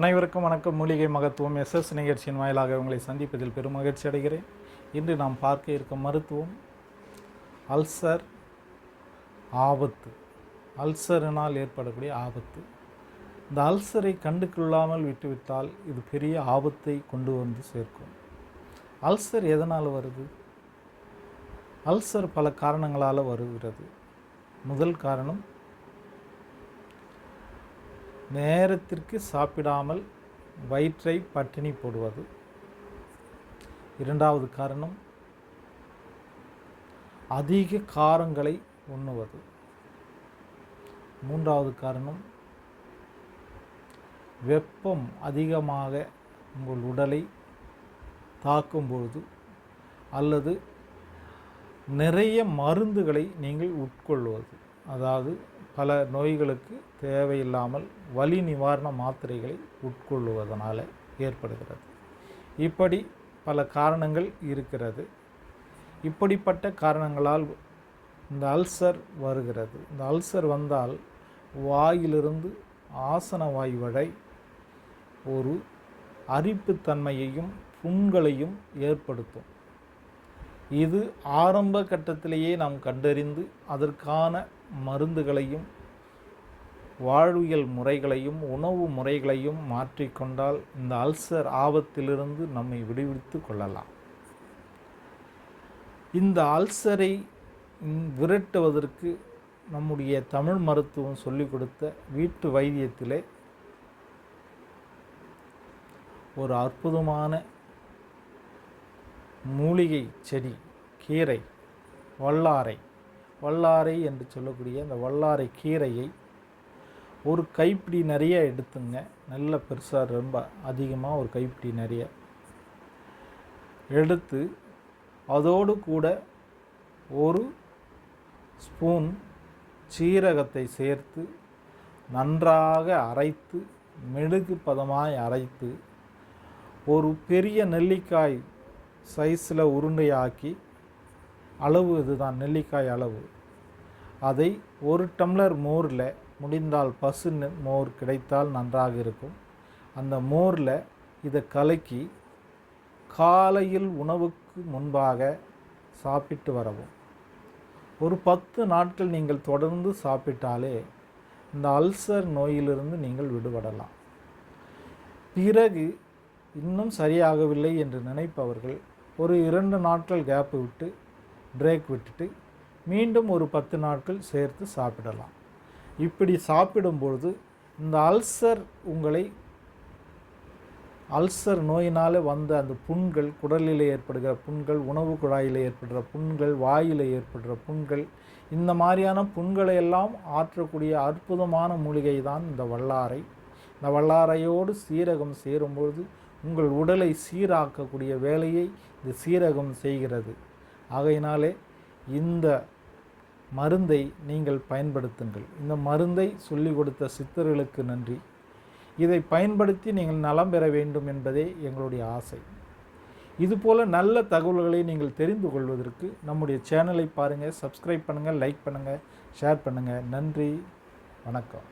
அனைவருக்கும் வணக்கம். மூலிகை மகத்துவம் எஸ்எஸ் நிகழ்ச்சியின் வாயிலாக உங்களை சந்திப்பதில் பெரும் மகிழ்ச்சி அடைகிறேன். இன்று நாம் பார்க்க இருக்கும் மருத்துவம் அல்சர் ஆபத்து. அல்சரினால் ஏற்படக்கூடிய ஆபத்து. இந்த அல்சரை கண்டுக்கொள்ளாமல் விட்டுவிட்டால் இது பெரிய ஆபத்தை கொண்டு வந்து சேர்க்கும். அல்சர் எதனால் வருது? அல்சர் பல காரணங்களால் வருகிறது. முதல் காரணம் நேரத்திற்கு சாப்பிடாமல் வயிற்றை பட்டினி போடுவது. இரண்டாவது காரணம் அதிக காரங்களை உண்ணுவது. மூன்றாவது காரணம் வெப்பம் அதிகமாக உங்கள் உடலை தாக்கும்பொழுது அல்லது நிறைய மருந்துகளை நீங்கள் உட்கொள்வது. அதாவது பல நோய்களுக்கு தேவையில்லாமல் வலி நிவாரண மாத்திரைகளை உட்கொள்ளுவதனால் ஏற்படுகிறது. இப்படி பல காரணங்கள் இருக்கிறது. இப்படிப்பட்ட காரணங்களால் இந்த அல்சர் வருகிறது. இந்த அல்சர் வந்தால் வாயிலிருந்து ஆசன வாய் வரை ஒரு அரிப்புத்தன்மையையும் புண்களையும் ஏற்படுத்தும். இது ஆரம்ப கட்டத்திலேயே நாம் கண்டறிந்து அதற்கான மருந்துகளையும் வாழ்வியல் முறைகளையும் உணவு முறைகளையும் மாற்றிக்கொண்டால் இந்த அல்சர் ஆபத்திலிருந்து நம்மை விடுவித்து கொள்ளலாம். இந்த அல்சரை விரட்டுவதற்கு நம்முடைய தமிழ் மருத்துவம் சொல்லிக் கொடுத்த வீட்டு வைத்தியத்திலே ஒரு அற்புதமான மூலிகை செடி கீரை வல்லாரை. வல்லாரை என்று சொல்லக்கூடிய அந்த வல்லாரை கீரையை ஒரு கைப்பிடி நிறைய எடுத்துங்க. நல்ல பெருசாக ரொம்ப அதிகமாக ஒரு கைப்பிடி நிறைய எடுத்து அதோடு கூட ஒரு ஸ்பூன் சீரகத்தை சேர்த்து நன்றாக அரைத்து மெழுகு பதமாய் அரைத்து ஒரு பெரிய நெல்லிக்காய் சைஸில் உருண்டையாக்கி அளவு இதுதான் நெல்லிக்காய் அளவு. அதை ஒரு டம்ளர் மோரில் முடிந்தால் பசு மோர் கிடைத்தால் நன்றாக இருக்கும். அந்த மோரில் இதை கலக்கி காலையில் உணவுக்கு முன்பாக சாப்பிட்டு வரவும். ஒரு பத்து நாட்கள் நீங்கள் தொடர்ந்து சாப்பிட்டாலே இந்த அல்சர் நோயிலிருந்து நீங்கள் விடுபடலாம். பிறகு இன்னும் சரியாகவில்லை என்று நினைப்பவர்கள் ஒரு இரண்டு நாட்கள் கேப்பு விட்டு பிரேக் விட்டுட்டு மீண்டும் ஒரு பத்து நாட்கள் சேர்த்து சாப்பிடலாம். இப்படி சாப்பிடும்பொழுது இந்த அல்சர் உங்களை அல்சர் நோயினால் வந்த அந்த புண்கள் குடலில் ஏற்படுகிற புண்கள் உணவு குழாயில் ஏற்படுற புண்கள் வாயில் ஏற்படுற புண்கள் இந்த மாதிரியான புண்களை எல்லாம் ஆற்றக்கூடிய அற்புதமான மூலிகை தான் இந்த வல்லாரை. இந்த வல்லாரையோடு சீரகம் சேரும்பொழுது உங்கள் உடலை சீராக்கக்கூடிய வேலையை இந்த சீரகம் செய்கிறது. ஆகையினாலே இந்த மருந்தை நீங்கள் பயன்படுத்துங்கள். இந்த மருந்தை சொல்லிக் கொடுத்த சித்தர்களுக்கு நன்றி. இதை பயன்படுத்தி நீங்கள் நலம் பெற வேண்டும் என்பதே எங்களுடைய ஆசை. இதுபோல் நல்ல தகவல்களை நீங்கள் தெரிந்து கொள்வதற்கு நம்முடைய சேனலை பாருங்கள் சப்ஸ்கிரைப் பண்ணுங்கள் லைக் பண்ணுங்கள் ஷேர் பண்ணுங்கள் நன்றி வணக்கம்.